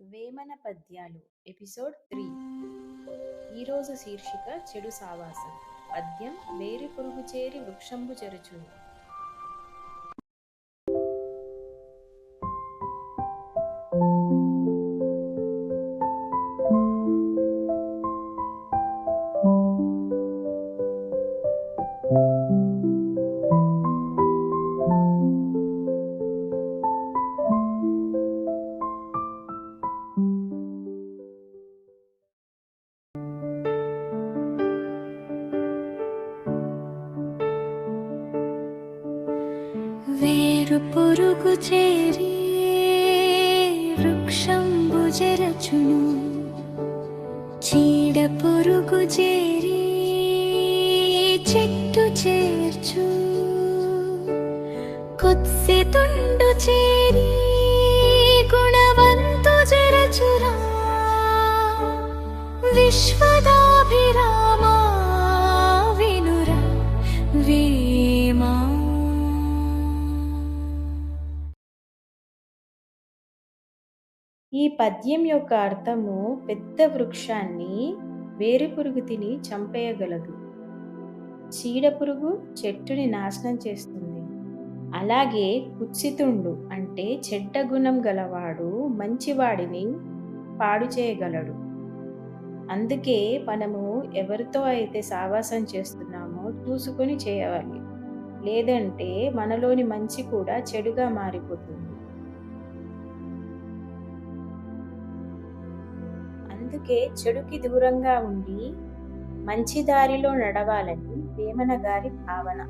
వేమన పద్యాలు episode three. ఈరోజు శీర్షిక చెడు సావాసం. పద్యం వేరి పురుగు చేరి వృక్షంబు చెరుచును వేరు పొరుగు చేరి వృక్షంబు జరచును. చీడ పొరుగు చేరి చెట్టు చేర్చు. కొత్సె తుండు చేరి గుణవంతు జరచురా. విశ్వదాభిరా ఈ పద్యం యొక్క అర్థము పెద్ద వృక్షాన్ని వేరుపురుగు తిని చంపేయగలదు. చీడ పురుగు చెట్టుని నాశనం చేస్తుంది. అలాగే కుత్సితుండు అంటే చెడ్డ గుణం గలవాడు మంచివాడిని పాడు చేయగలడు. అందుకే మనము ఎవరితో అయితే సావాసం చేస్తున్నామో చూసుకొని చేయవాలి లేదంటే మనలోని మంచి కూడా చెడుగా మారిపోతుంది. అందుకే చెడుకి దూరంగా ఉండి మంచి దారిలో నడవాలని వేమన గారి భావన.